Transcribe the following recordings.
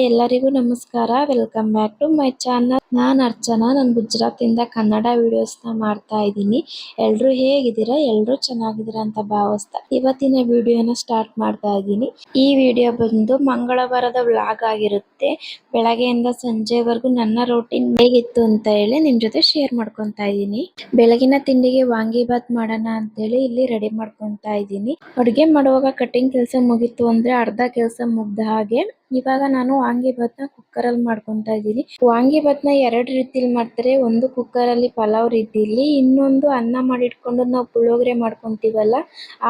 ಎಲ್ಲರಿಗೂ ನಮಸ್ಕಾರ. Welcome back to my channel ನಾನ್ ಅರ್ಚನಾ. ನಾನು ಗುಜರಾತ್ ಇಂದ ಕನ್ನಡ ವಿಡಿಯೋಸ್ನ ಮಾಡ್ತಾ ಇದ್ದೀನಿ. ಎಲ್ಲರೂ ಹೇಗಿದ್ದೀರಾ? ಎಲ್ರು ಚೆನ್ನಾಗಿದ್ದೀರಾ ಅಂತ ಭಾವಿಸ್ತಾ ಇವತ್ತಿನ ವಿಡಿಯೋನ ಸ್ಟಾರ್ಟ್ ಮಾಡ್ತಾ ಇದ್ದೀನಿ. ಈ ವಿಡಿಯೋ ಬಂದು ಮಂಗಳವಾರದ ವ್ಲಾಗ್ ಆಗಿರುತ್ತೆ. ಬೆಳಗ್ಗೆಯಿಂದ ಸಂಜೆವರೆಗೂ ನನ್ನ ರೂಟೀನ್ ಹೇಗಿತ್ತು ಅಂತ ಹೇಳಿ ನಿಮ್ ಜೊತೆ ಶೇರ್ ಮಾಡ್ಕೊತಾ ಇದ್ದೀನಿ. ಬೆಳಗಿನ ತಿಂಡಿಗೆ ವಾಂಗಿಬಾತ್ ಮಾಡೋಣ ಅಂತ ಹೇಳಿ ಇಲ್ಲಿ ರೆಡಿ ಮಾಡ್ಕೊತಾ ಇದ್ದೀನಿ. ಅಡುಗೆ ಮಾಡುವಾಗ ಕಟಿಂಗ್ ಕೆಲಸ ಮುಗೀತು ಅಂದ್ರೆ ಅರ್ಧ ಕೆಲಸ ಮುಗ್ದ ಹಾಗೆ ಇವಾಗ ನಾನು ವಾಂಗಿಭಾತ್ನ ಕುಕ್ಕರ್ ಅಲ್ಲಿ ಮಾಡ್ಕೊಂತ ಇದ್ದೀನಿ. ವಾಂಗಿಭಾತ್ನ ಎರಡ್ ರೀತಿಲಿ ಮಾಡ್ತಾರೆ. ಒಂದು ಕುಕ್ಕರ್ ಅಲ್ಲಿ ಪಲಾವ್ ರೀತಿಲಿ, ಇನ್ನೊಂದು ಅನ್ನ ಮಾಡಿಟ್ಕೊಂಡು ನಾವು ಪುಳಿಯೋಗರೆ ಮಾಡ್ಕೊಂತೀವಲ್ಲ,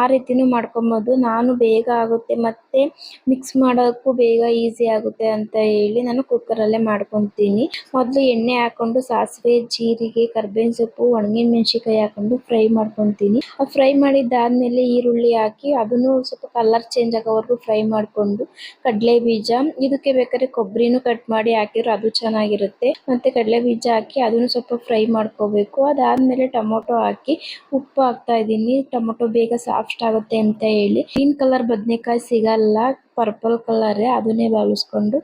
ಆ ರೀತಿನೂ ಮಾಡ್ಕೊಬೋದು. ನಾನು ಬೇಗ ಆಗುತ್ತೆ ಮತ್ತೆ ಮಿಕ್ಸ್ ಮಾಡೋಕ್ಕೂ ಬೇಗ ಈಸಿ ಆಗುತ್ತೆ ಅಂತ ಹೇಳಿ ನಾನು ಕುಕ್ಕರ್ ಅಲ್ಲೇ ಮಾಡ್ಕೊಂತೀನಿ. ಮೊದಲು ಎಣ್ಣೆ ಹಾಕೊಂಡು ಸಾಸಿವೆ, ಜೀರಿಗೆ, ಕರ್ಬೇವಿನ ಸೊಪ್ಪು, ಒಣಗಿನ ಮೆಣಸಿನಕಾಯಿ ಹಾಕೊಂಡು ಫ್ರೈ ಮಾಡ್ಕೊಂತೀನಿ. ಫ್ರೈ ಮಾಡಿದ್ದಾದ್ಮೇಲೆ ಈರುಳ್ಳಿ ಹಾಕಿ ಅದನ್ನು ಸ್ವಲ್ಪ ಕಲರ್ ಚೇಂಜ್ ಆಗೋವರೆಗೂ ಫ್ರೈ ಮಾಡ್ಕೊಂಡು ಕಡಲೆ ಬೀಜ ಇದಕ್ಕೆ ಬೇಕಾದ್ರೆ ಕೊಬ್ಬರಿನು ಕಟ್ ಮಾಡಿ ಹಾಕಿದ್ರೆ ಅದು ಚೆನ್ನಾಗಿರುತ್ತೆ. ಮತ್ತೆ ಕಡಲೆ ಬೀಜ ಹಾಕಿ ಅದನ್ನು ಸ್ವಲ್ಪ ಫ್ರೈ ಮಾಡ್ಕೋಬೇಕು. ಅದಾದ್ಮೇಲೆ ಟೊಮೊಟೊ ಹಾಕಿ ಉಪ್ಪು ಹಾಕ್ತಾ ಇದ್ದೀನಿ. ಟೊಮೊಟೊ ಬೇಗ ಸಾಫ್ಟ್ ಆಗುತ್ತೆ ಅಂತ ಹೇಳಿ. ಗ್ರೀನ್ ಕಲರ್ ಬದನೆಕಾಯಿ ಸಿಗಲ್ಲ. ಪರ್ಪಲ್ ಕಲರ್ ಅದನ್ನೇ ಬಳಸ್ಕೊಂಡು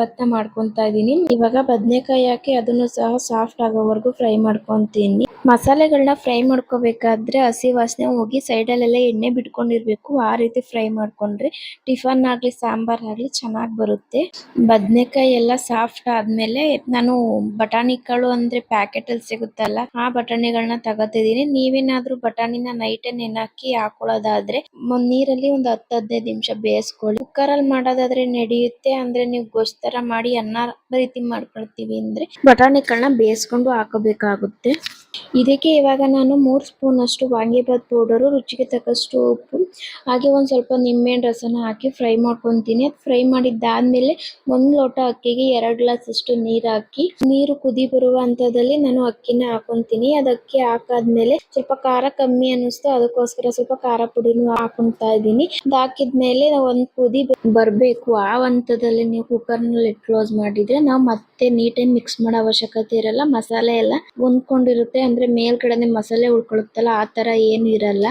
ಭತ್ತ ಮಾಡ್ಕೊಂತ ಇದೀನಿ. ಇವಾಗ ಬದನೆಕಾಯಿ ಹಾಕಿ ಅದನ್ನು ಸಹ ಸಾಫ್ಟ್ ಆಗೋವರೆಗೂ ಫ್ರೈ ಮಾಡ್ಕೊಂತೀನಿ. ಮಸಾಲೆಗಳನ್ನ ಫ್ರೈ ಮಾಡ್ಕೋಬೇಕಾದ್ರೆ ಹಸಿ ವಾಸನೆ ಹೋಗಿ ಸೈಡ್ ಅಲ್ಲೆಲ್ಲ ಎಣ್ಣೆ ಬಿಟ್ಕೊಂಡಿರ್ಬೇಕು. ಆ ರೀತಿ ಫ್ರೈ ಮಾಡ್ಕೊಂಡ್ರೆ ಟಿಫನ್ ಆಗ್ಲಿ, ಸಾಂಬಾರ್ ಆಗ್ಲಿ ಚೆನ್ನಾಗಿ ಬರುತ್ತೆ. ಬದನೆಕಾಯಿ ಎಲ್ಲ ಸಾಫ್ಟ್ ಆದ್ಮೇಲೆ ನಾನು ಬಟಾಣಿ ಕಾಳು ಅಂದ್ರೆ ಪ್ಯಾಕೆಟ್ ಅಲ್ಲಿ ಸಿಗುತ್ತಲ್ಲ, ಆ ಬಟಾಣಿಗಳನ್ನ ತಗೋತಿದೀನಿ. ನೀವೇನಾದ್ರೂ ಬಟಾಣಿನ ನೈಟ್ ಹಾಕಿ ಹಾಕೊಳ್ಳೋದಾದ್ರೆ, ನೀರಲ್ಲಿ ಒಂದು ಹತ್ತು ಹದಿನೈದು ನಿಮಿಷ ಬೇಯಿಸ್ಕೊಳ್ಳಿ ಕುಕ್ಕರ್ ಅಲ್ಲಿ ಮಾಡೋದಾದ್ರೆ ನಡೆಯುತ್ತೆ ಅಂದ್ರೆ ನೀವು ಗೊಜ್ಜು ತರ ಮಾಡಿ ಅನ್ನ ರೀತಿ ಮಾಡ್ಕೊಳ್ತೀವಿ ಅಂದ್ರೆ ಬಟಾಣಿಗಳನ್ನ ಬೇಯಿಸ್ಕೊಂಡು ಹಾಕೋಬೇಕಾಗುತ್ತೆ. ಇದಕ್ಕೆ ಇವಾಗ ನಾನು ಮೂರು ಸ್ಪೂನ್ ಅಷ್ಟು ವಾಂಗಿಬಾತ್ ಪೌಡರ್, ರುಚಿಗೆ ತಕ್ಕಷ್ಟು ಉಪ್ಪು, ಹಾಗೆ ಒಂದು ಸ್ವಲ್ಪ ನಿಂಬೆಹಣ್ಣು ರಸನ ಹಾಕಿ ಫ್ರೈ ಮಾಡ್ಕೊತೀನಿ. ಫ್ರೈ ಮಾಡಿದ್ದಾದ್ಮೇಲೆ ಒಂದು ಲೋಟ ಅಕ್ಕಿಗೆ ಎರಡು ಗ್ಲಾಸ್ ಅಷ್ಟು ನೀರ್ ಹಾಕಿ, ನೀರು ಕುದಿ ಬರುವ ಹಂತದಲ್ಲಿ ನಾನು ಅಕ್ಕಿನ ಹಾಕೊತೀನಿ. ಅದು ಅಕ್ಕಿ ಹಾಕಾದ್ಮೇಲೆ ಸ್ವಲ್ಪ ಖಾರ ಕಮ್ಮಿ ಅನ್ನಿಸ್ತು, ಅದಕ್ಕೋಸ್ಕರ ಸ್ವಲ್ಪ ಖಾರ ಪುಡಿನೂ ಹಾಕೊತಾ ಇದೀನಿ ಅದ್ ಹಾಕಿದ್ಮೇಲೆ ಒಂದ್ ಕುದಿ ಬರ್ಬೇಕು. ಆ ಹಂತದಲ್ಲಿ ನೀವು ಕುಕ್ಕರ್ನಲ್ಲಿ ಕ್ಲೋಸ್ ಮಾಡಿದ್ರೆ ನಾವು ಮತ್ತೆ ನೀಟಾಗಿ ಮಿಕ್ಸ್ ಮಾಡೋ ಅವಶ್ಯಕತೆ ಇರಲ್ಲ, ಮಸಾಲೆ ಎಲ್ಲ ಹೊಂದ್ಕೊಂಡಿರುತ್ತೆ. ಅಂದ್ರೆ ಮೇಲ್ಗಡೆನೆ ಮಸಾಲೆ ಉಳ್ಕೊಳ್ಳುತ್ತಲ್ಲ, ಆ ತರ ಏನು ಇರಲ್ಲ.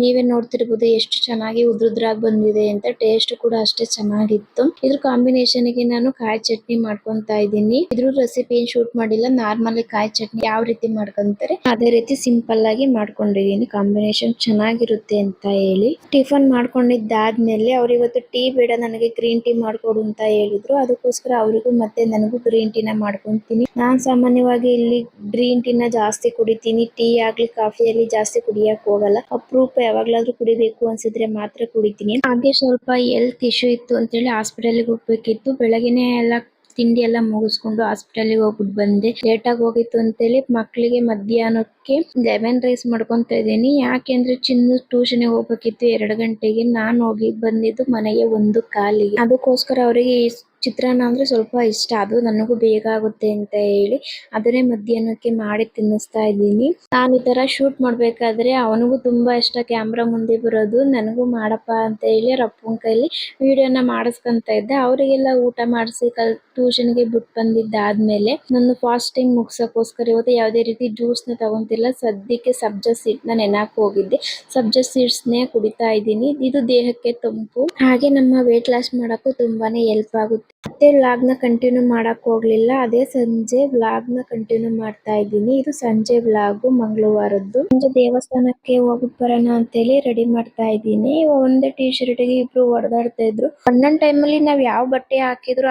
ನೀವೇ ನೋಡ್ತಿರ್ಬೋದು ಎಷ್ಟು ಚೆನ್ನಾಗಿ ಉದ್ರುದ್ರಾಗಿ ಬಂದಿದೆ ಅಂತ ಟೇಸ್ಟ್ ಕೂಡ ಅಷ್ಟೇ ಚೆನ್ನಾಗಿತ್ತು. ಇದ್ರ ಕಾಂಬಿನೇಷನ್ಗೆ ನಾನು ಕಾಯಿ ಚಟ್ನಿ ಮಾಡ್ಕೊತಾ ಇದ್ದೀನಿ. ಇದ್ರ ರೆಸಿಪಿ ಏನ್ ಶೂಟ್ ಮಾಡಿಲ್ಲ ನಾರ್ಮಲ್ ಕಾಯಿ ಚಟ್ನಿ ಯಾವ ರೀತಿ ಮಾಡ್ಕೊಂತಾರೆ, ಅದೇ ರೀತಿ ಸಿಂಪಲ್ ಆಗಿ ಮಾಡ್ಕೊಂಡಿದೀನಿ ಕಾಂಬಿನೇಷನ್ ಚೆನ್ನಾಗಿರುತ್ತೆ ಅಂತ ಹೇಳಿ. ಟಿಫನ್ ಮಾಡ್ಕೊಂಡಿದ್ದಾದ್ಮೇಲೆ ಅವ್ರು ಇವತ್ತು ಟೀ ಬೇಡ, ನನಗೆ ಗ್ರೀನ್ ಟೀ ಮಾಡ್ಕೊಡು ಅಂತ ಹೇಳಿದ್ರು. ಅದಕ್ಕೋಸ್ಕರ ಅವರಿಗೂ ಮತ್ತೆ ನನಗೂ ಗ್ರೀನ್ ಟೀನ ನ ನಾನು ಸಾಮಾನ್ಯವಾಗಿ ಇಲ್ಲಿ ಗ್ರೀನ್ ಟೀನ ಜಾಸ್ತಿ ಕುಡಿತೀನಿ, ಟೀ ಆಗ್ಲಿ, ಕಾಫಿ ಆಗ್ಲಿ ಜಾಸ್ತಿ ಕುಡಿಯಕ್ ಹೋಗಲ್ಲ. ಅಪರೂಪ ಯಾವಾಗ್ಲಾದ್ರೂ ಕುಡಿಬೇಕು ಅನ್ಸಿದ್ರೆ ಮಾತ್ರ ಕುಡಿತೀನಿ. ಹಾಗೆ ಸ್ವಲ್ಪ ಹೆಲ್ತ್ ಇಶ್ಯೂ ಇತ್ತು ಅಂತ ಹೇಳಿ ಹಾಸ್ಪಿಟಲ್ಗೆ ಹೋಗ್ಬೇಕಿತ್ತು. ಬೆಳಗ್ಗೆನೆ ಎಲ್ಲ ತಿಂಡಿ ಎಲ್ಲ ಮುಗಿಸ್ಕೊಂಡು ಹಾಸ್ಪಿಟಲ್ಗೆ ಹೋಗ್ಬಿಟ್ಟು ಬಂದೆ. ಲೇಟ್ ಆಗಿ ಹೋಗಿತ್ತು ಅಂತ ಹೇಳಿ ಮಕ್ಕಳಿಗೆ ಮಧ್ಯಾಹ್ನಕ್ಕೆ ಲೆಮನ್ ರೈಸ್ ಮಾಡ್ಕೊಂತ ಇದೀನಿ ಯಾಕೆಂದ್ರೆ ಚಿನ್ನ ಟ್ಯೂಷನ್ಗೆ ಹೋಗ್ಬೇಕಿತ್ತು ಎರಡು ಗಂಟೆಗೆ. ನಾನು ಹೋಗಿ ಬಂದಿದ್ದು ಮನೆಗೆ ಒಂದು ಕಾಲಿಗೆ. ಅದಕ್ಕೋಸ್ಕರ ಅವರಿಗೆ ಚಿತ್ರಾನ್ನ ಅಂದ್ರೆ ಸ್ವಲ್ಪ ಇಷ್ಟ. ಅದು ನನಗೂ ಬೇಗ ಆಗುತ್ತೆ ಅಂತ ಹೇಳಿ ಅದನ್ನೇ ಮಧ್ಯಾಹ್ನಕ್ಕೆ ಮಾಡಿ ತಿನ್ನಿಸ್ತಾ ಇದ್ದೀನಿ. ನಾನು ಈ ತರ ಶೂಟ್ ಮಾಡ್ಬೇಕಾದ್ರೆ ಅವನಿಗೂ ತುಂಬಾ ಇಷ್ಟ. ಕ್ಯಾಮ್ರಾ ಮುಂದೆ ಬರೋದು, ನನಗೂ ಮಾಡಪ್ಪ ಅಂತ ಹೇಳಿ ಅವ್ರ ಅಪ್ಪನ ಕೈಲಿ ವಿಡಿಯೋನ ಮಾಡಿಸ್ಕೊಂತ ಇದ್ದೆ. ಅವರಿಗೆಲ್ಲ ಊಟ ಮಾಡಿಸಿ ಕಲ್ ಟ್ಯೂಷನ್ಗೆ ಬಿಟ್ಟು ಬಂದಿದ್ದಾದ್ಮೇಲೆ ನನ್ನ ಫಾಸ್ಟಿಂಗ್ ಮುಗಿಸೋಕ್ಕೋಸ್ಕರ ಇವತ್ತು ಯಾವುದೇ ರೀತಿ ಜ್ಯೂಸ್ನ ತಗೊಂತಿಲ್ಲ. ಸದ್ಯಕ್ಕೆ ಸಬ್ಜಾ ಸೀಟ್ನ ನೆನಕ್ ಹೋಗಿದ್ದೆ ಸಬ್ಜಾ ಸೀಡ್ಸ್ನೇ ಕುಡಿತಾ ಇದ್ದೀನಿ. ಇದು ದೇಹಕ್ಕೆ ತಂಪು. ಹಾಗೆ ನಮ್ಮ ವೇಟ್ ಲಾಸ್ ಮಾಡಕ್ಕೂ ತುಂಬಾನೇ ಹೆಲ್ಪ್ ಆಗುತ್ತೆ. ಮತ್ತೆ ನ ಕಂಟಿನ್ಯೂ ಮಾಡಕ್ ಹೋಗ್ಲಿಲ್ಲ. ಅದೇ ಸಂಜೆ ವ್ಲಾಗ್ನ ಕಂಟಿನ್ಯೂ ಮಾಡ್ತಾ ಇದ್ದೀನಿ. ಇದು ಸಂಜೆ ವ್ಲಾಗ್ ಮಂಗಳವಾರದ್ದು. ಸಂಜೆ ದೇವಸ್ಥಾನಕ್ಕೆ ಹೋಗ್ಬಿಟ್ಟು ಬರೋಣ ಅಂತ ಹೇಳಿ ರೆಡಿ ಮಾಡ್ತಾ ಇದ್ದೀನಿ. ಒಂದೇ ಟಿ ಶರ್ಟ್ಗೆ ಇಬ್ರು ಹೊಡೆದಾಡ್ತಾ ಇದ್ರು. ಒಂದೊಂದ್ ಟೈಮ್ ಅಲ್ಲಿ ನಾವ್ ಯಾವ ಬಟ್ಟೆ ಹಾಕಿದ್ರು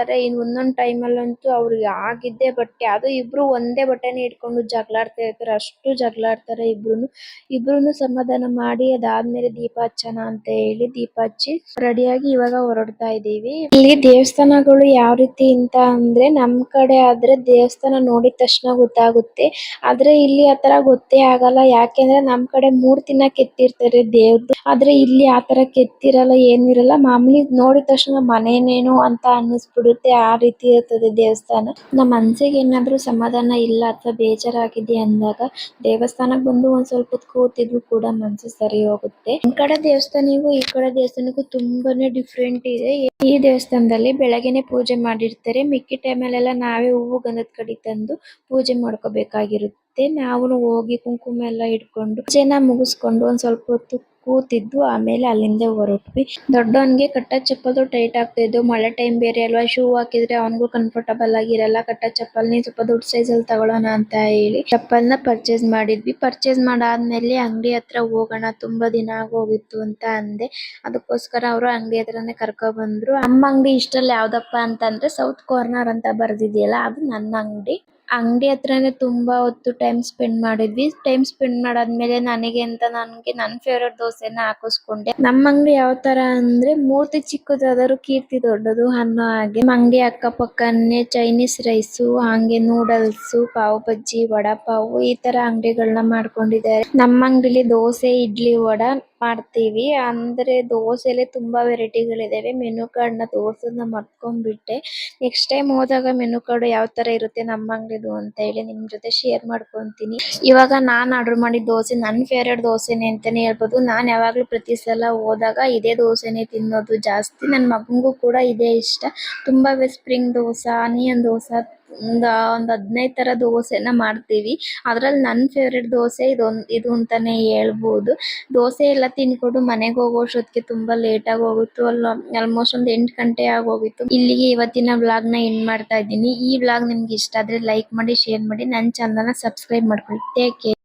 ಹಾಕಿಸ್ಕೊಂತಾರೆ ಇನ್ ಒಂದೊಂದ್ ಟೈಮ್ ಅಲ್ಲಂತೂ ಅವ್ರಿಗೆ ಆಗಿದ್ದೆ ಬಟ್ಟೆ. ಅದು ಇಬ್ರು ಒಂದೇ ಬಟ್ಟೆನ ಇಟ್ಕೊಂಡು ಜಗಳಾಡ್ತಾ ಇರ್ತಾರೆ. ಅಷ್ಟು ಜಗಳಾಡ್ತಾರೆ ಇಬ್ರುನು. ಇಬ್ರುನು ಸಮಾಧಾನ ಮಾಡಿ ಅದಾದ್ಮೇಲೆ ದೀಪ ಹಚ್ಚೋಣ ಅಂತ ಹೇಳಿ ದೀಪ ಹಚ್ಚಿ ರೆಡಿಯಾಗಿ ಇವಾಗ ಹೊರಡ್ತಾ ಇದೀವಿ ಇಲ್ಲಿ ದೇವಸ್ಥಾನಗಳು ಯಾವ ರೀತಿ ಅಂತ ಅಂದ್ರೆ ನಮ್ ಕಡೆ ಆದ್ರೆ ದೇವಸ್ಥಾನ ನೋಡಿದ ತಕ್ಷಣ ಗೊತ್ತಾಗುತ್ತೆ. ಆದ್ರೆ ಇಲ್ಲಿ ಆತರ ಗೊತ್ತೇ ಆಗಲ್ಲ. ಯಾಕೆಂದ್ರೆ ನಮ್ ಕಡೆ ಮೂರ್ತಿನ ಕೆತ್ತಿರ್ತಾರೆ ದೇವ್ರದ್ದು ಆದ್ರೆ ಇಲ್ಲಿ ಆತರ ಕೆತ್ತಿರಲ್ಲ ಏನು ಇರಲ್ಲ ಮಾಮೂಲಿ ನೋಡಿದ ತಕ್ಷಣ ಮನೇನೇನು ಅಂತ ಅನ್ನಿಸ್ಬಿಡುತ್ತೆ. ಆ ರೀತಿ ಇರ್ತದೆ ದೇವಸ್ಥಾನ. ನಮ್ಮ ಮನ್ಸಿಗೆ ಏನಾದ್ರು ಸಮಾಧಾನ ಇಲ್ಲ ಅಥವಾ ಬೇಜಾರಾಗಿದೆ ಅಂದಾಗ ದೇವಸ್ಥಾನಕ್ ಬಂದು ಒಂದ್ ಸ್ವಲ್ಪ ಕೂತಿದ್ರು ಕೂಡ ಮನ್ಸು ಸರಿ ಹೋಗುತ್ತೆ. ಈ ಕಡೆ ದೇವಸ್ಥಾನಗೂ ಈ ಕಡೆ ದೇವಸ್ಥಾನಕ್ಕೂ ತುಂಬಾನೇ ಡಿಫ್ರೆಂಟ್ ಇದೆ. ಈ ದೇವಸ್ಥಾನದಲ್ಲಿ ಬೆಳಗ್ಗೆನೆ ಪೂಜೆ ಮಾಡಿರ್ತಾರೆ. ಮಿಕ್ಕಿ ಟೈಮ್ ಅಲ್ಲೆಲ್ಲ ನಾವೇ ಹೂವು ಗಂಧದ ಕಡೆ ತಂದು ಪೂಜೆ ಮಾಡ್ಕೋಬೇಕಾಗಿರುತ್ತೆ. ನಾವು ಹೋಗಿ ಕುಂಕುಮ ಎಲ್ಲ ಇಟ್ಕೊಂಡು ಪೂಜೆನ ಮುಗಿಸ್ಕೊಂಡು ಒಂದ್ ಸ್ವಲ್ಪ ಹೊತ್ತು ಕೂತಿದ್ದು, ಆಮೇಲೆ ಅಲ್ಲಿಂದ ಹೊರಟ್ವಿ. ದೊಡ್ಡವನ್ಗೆ ಕಟ್ಟ ಚಪ್ಪಲು ಟೈಟ್ ಆಗ್ತಾ ಇದ್ದು, ಮಳೆ ಟೈಮ್ ಬೇರೆ ಅಲ್ವಾ? ಶೂ ಹಾಕಿದ್ರೆ ಅವನಿಗೂ ಕಂಫರ್ಟಬಲ್ ಆಗಿರಲ್ಲ. ಕಟ್ಟ ಚಪ್ಪಲ್ ನೀ ಸ್ವಲ್ಪ ದೊಡ್ಡ ಸೈಜ್ ಅಲ್ಲಿ ತಗೊಳ್ಳೋಣ ಅಂತ ಹೇಳಿ ಚಪ್ಪಲ್ನ ಪರ್ಚೇಸ್ ಮಾಡಿದ್ವಿ. ಪರ್ಚೇಸ್ ಮಾಡಾದ್ಮೇಲೆ ಅಂಗಡಿ ಹತ್ರ ಹೋಗೋಣ, ತುಂಬಾ ದಿನ ಆಗೋಗಿತ್ತು ಅಂತ ಅಂದೆ. ಅದಕ್ಕೋಸ್ಕರ ಅವರು ಅಂಗಡಿ ಹತ್ರನೇ ಕರ್ಕೊ ಬಂದ್ರು. ನಮ್ಮ ಅಂಗಡಿ ಇಷ್ಟರಲ್ಲಿ ಯಾವ್ದಪ್ಪ ಅಂತಂದ್ರೆ ಸೌತ್ ಕಾರ್ನರ್ ಅಂತ ಬರ್ದಿದೆಯಲ್ಲ, ಅದು ನನ್ನ ಅಂಗಡಿ. ಅಂಗಡಿ ಹತ್ರನೇ ತುಂಬಾ ಹೊತ್ತು ಟೈಮ್ ಸ್ಪೆಂಡ್ ಮಾಡಿದ್ವಿ. ಟೈಮ್ ಸ್ಪೆಂಡ್ ಮಾಡಾದ್ಮೇಲೆ ನನಗೆ ಅಂತ ನನಗೆ ನನ್ ಫೇವ್ರೇಟ್ ದೋಸೆನ ಹಾಕಿಸ್ಕೊಂಡೆ. ನಮ್ಮ ಅಂಗಡಿ ಯಾವ ತರ ಅಂದ್ರೆ ಮೂರ್ತಿ ಚಿಕ್ಕದಾದರೂ ಕೀರ್ತಿ ದೊಡ್ಡದು ಅನ್ನೋ ಹಾಗೆ. ಅಂಗಡಿ ಅಕ್ಕ ಪಕ್ಕನೆ ಚೈನೀಸ್ ರೈಸ್ ಹಂಗೆ ನೂಡಲ್ಸ್ ಪಾವ್ ಬಜ್ಜಿ ವಡಾ ಪಾವ್ ಈ ತರ ಅಂಗಡಿಗಳನ್ನ ಮಾಡ್ಕೊಂಡಿದ್ದಾರೆ. ನಮ್ಮ ಅಂಗಡಿಲಿ ದೋಸೆ, ಇಡ್ಲಿ, ವಡಾ ಮಾಡ್ತೀವಿ. ಅಂದ್ರೆ ದೋಸೆಲೆ ತುಂಬಾ ವೆರೈಟಿಗಳಿದಾವೆ. ಮೆನು ಕಾರ್ಡ್ನ ತೋರ್ಸೋದನ್ನ ಮರ್ತ್ಕೊಂಡ್ಬಿಟ್ಟೆ. ನೆಕ್ಸ್ಟ್ ಟೈಮ್ ಹೋದಾಗ ಮೆನು ಕಾರ್ಡ್ ಯಾವ ತರ ಇರುತ್ತೆ ನಮ್ಮ ಅಂಗಡಿದು ಅಂತ ಹೇಳಿ ನಿಮ್ ಜೊತೆ ಶೇರ್ ಮಾಡ್ಕೊಂತೀನಿ. ಇವಾಗ ನಾನ್ ಆರ್ಡರ್ ಮಾಡಿದ ದೋಸೆ ನನ್ ಫೇವ್ರೇಟ್ ದೋಸೆನೆ ಅಂತಾನೆ ಹೇಳ್ಬೋದು. ನಾನ್ ಯಾವಾಗ್ಲೂ ಪ್ರತಿ ಸಲ ಹೋದಾಗ ಇದೇ ದೋಸೆನೆ ತಿನ್ನೋದು ಜಾಸ್ತಿ. ನನ್ ಮಗಂಗೂ ಕೂಡ ಇದೇ ಇಷ್ಟ. ತುಂಬಾ ಸ್ಪ್ರಿಂಗ್ ದೋಸೆ ಆನಿಯನ್ ದೋಸಾ ಒಂದ್, ಒಂದು ಹದಿನೈದು ತರ ದೋಸೆನ ಮಾಡ್ತೀವಿ. ಅದ್ರಲ್ಲಿ ನನ್ ಫೇವರೇಟ್ ದೋಸೆ ಇದೊಂದ್, ಇದು ಅಂತಾನೆ ಹೇಳ್ಬೋದು. ದೋಸೆ ಎಲ್ಲ ತಿನ್ಕೊಂಡು ಮನೆಗೆ ಹೋಗೋಷ್ಟೊತ್ತಿಗೆ ತುಂಬಾ ಲೇಟ್ ಆಗಿ ಹೋಗಿತ್ತು. ಆಲ್ಮೋಸ್ಟ್ ಒಂದು ಎಂಟು ಗಂಟೆ ಆಗೋಗಿತ್ತು ಇಲ್ಲಿಗೆ ಇವತ್ತಿನ ವ್ಲಾಗ್ನ ಎಂಡ್ ಮಾಡ್ತಾ ಇದ್ದೀನಿ. ಈ ವ್ಲಾಗ್ ನಿಮ್ಗೆ ಇಷ್ಟ ಆದ್ರೆ ಲೈಕ್ ಮಾಡಿ ಶೇರ್ ಮಾಡಿ. ನನ್ನ ಚಾನಲ್ನ ಸಬ್ಸ್ಕ್ರೈಬ್ ಮಾಡ್ಕೊಳ್ಳಿ. Take care